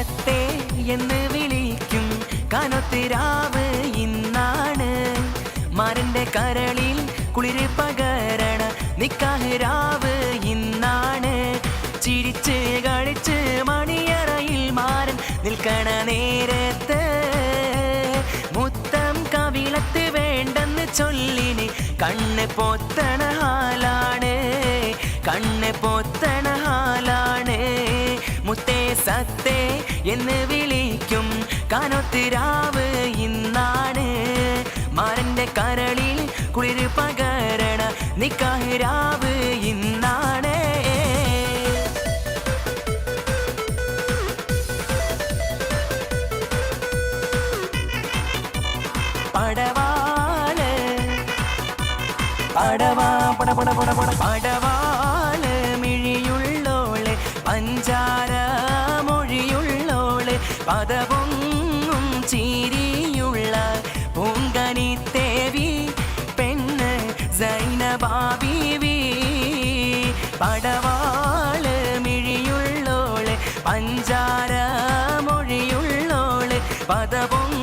സത്തേ എന്ന് വിളിക്കും. കനത്തിരാവ് ഇന്നാണ്. മരന്റെ കരളിൽ കുളിര് പകരണ നിക്കാഹിരാവ് ഇന്നാണ്. ചിരിച്ച് കളിച്ച് മണിയറയിൽ മാരൻ നിൽക്കണ നേരത്ത് മുത്തം കവിളത്ത് വേണ്ടെന്ന് ചൊല്ലിന് കണ്ണ് പൊത്തണ ഹാലാണ്. കണ്ണ് പൊത്തണ സത്തേ എന്ന് വിളിക്കും. കാനൊത്തിരാവ് ഇന്നാണ്. മാരന്റെ കരളിൽ കുളിര് പകരണ നിക്കാഹിരാവ് ഇന്നാണ്. പടവാൽ പടവാ പട പട പട പട പടവാൽ മൊഴിയുള്ളോളെ പദപൊങ്ങും ചിരിയുള്ള പൂങ്കനി തേവി പെണ്ണ് സൈനബാബീവി പടവാള് മിഴിയുള്ളോളെ പഞ്ചാര മൊഴിയുള്ളോളെ പദപൊങ്ങും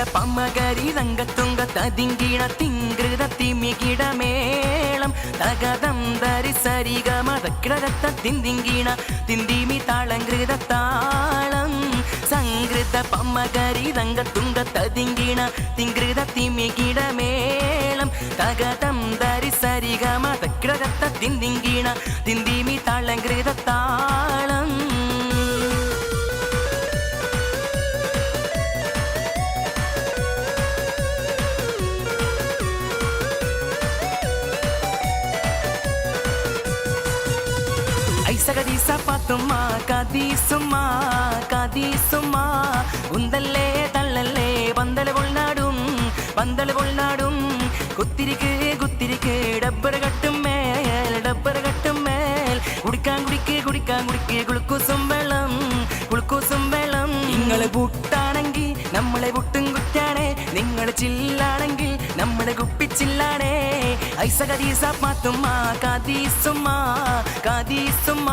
സംഗൃത പമ്മകരി രംഗത്തുങ്ക തതിങ്കിണ തിങ്കൃത തിമികിടമേളം തകതം ധരി സരിഗ മതക്കിടത്ത തിന്തിങ്കിണ തിന്തിമി താളങ്കൃത താളം സംകൃത പമ്മകരി രംഗത്തുങ്ക തതിങ്കിണ തിങ്കൃത തിമികിടമേളം തകതം ധരി സരിഗ മതക്കിടത്ത തിന്തിങ്കിണ തിന്തിമി താളങ്കൃത താളം ഐസകദീസ പാത്തുമ്മ കദീസുമ്മ കദീസുമ്മ ഉന്തല്ലേ തള്ളല്ലേ പന്തൽ പൊൾനാടും പന്തൽ പൊൾനാടും. കുത്തിരിക്ക് കുത്തിരിക്ക് ഡബ്ബർ കട്ടും മേൽ കുടിക്കാൻ കുടിക്ക് കുടിക്കാൻ കുടിക്ക് കുളുക്കൂസും വെള്ളം കുളുക്കൂസും വെള്ളം. നമ്മളെ പുട്ടും കുറ്റാണേ. നിങ്ങൾ ചില്ലാണെങ്കിൽ നമ്മളെ കുപ്പിച്ചില്ലാണേ. ഐസകദീസ പാത്തുമ്മ കദീസുമ്മ കദീസുമ്മ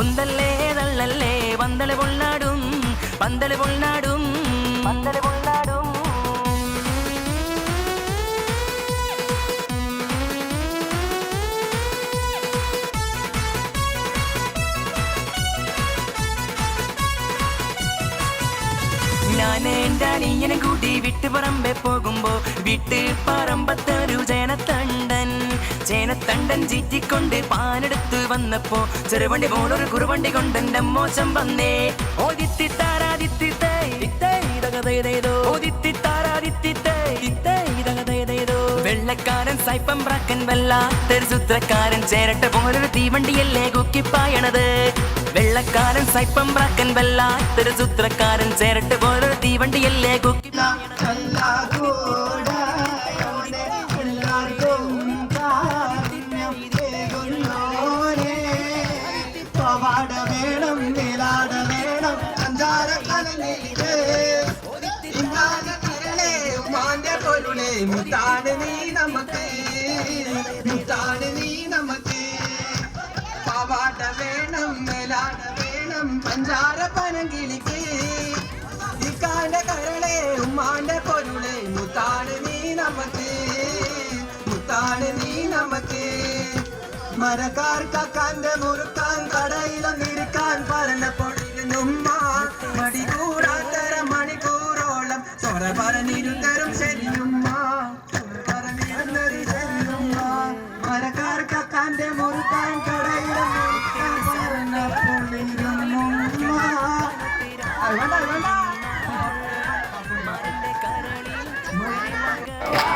ഉന്തല്ലേ തള്ളല്ലേ പന്തൽ പൊൾനാടും പന്തൽ പൊൾനാടും പന്തൽ പൊൾനാടും ഞാൻ എന്റെ അനിയനെ കൂട്ടി വിട്ടുപറമ്പെ പോകുമ്പോ വിട്ട് പറമ്പത്തൊരു ചേനത്തണ്ടൻ ചീറ്റിക്കൊണ്ട് പാനെടുത്ത് വന്നപ്പോ ചെറുവണ്ടി പോലൊരു കുറുവണ്ടി കൊണ്ട് എന്റെ മോശം വന്നേ. ഇത്തേ ഇതകതേതേതോ വെള്ളക്കാരൻ സൈപ്പം പ്രാക്കൻ വല്ലാത്തൊരു സൂത്രക്കാരൻ ചേരട്ട പോലൊരു തീവണ്ടിയല്ലേ കുക്കിപ്പായണത്. വെള്ളക്കാരൻ സൈപ്പം പ്രാക്കൻ വല്ലാത്തൊരു സൂത്രക്കാരൻ ചേരട്ട പോലൊരു തീവണ്ടിയല്ലേ കുക്കിപ്പായണത്. മുത്താണ് നീ നീ വേണം മേലാട വേണം പഞ്ചാര പനങ്കിളിക്ക്. കരളെ ഉമ്മാന്റെ പൊരുളെ മുത്താണ് നീ നമുക്ക്. മുത്താണ് നീ നമുക്ക്. മരക്കാർ കക്കാന്റെ മുറുക്കാൻ നിൽക്കാൻ പറഞ്ഞപ്പോഴിരുന്നുമ്മ മടികൂടാത്തര മണിക്കൂറോളം സൊറ പറഞ്ഞിരുത്തരും ശരി. Mãe,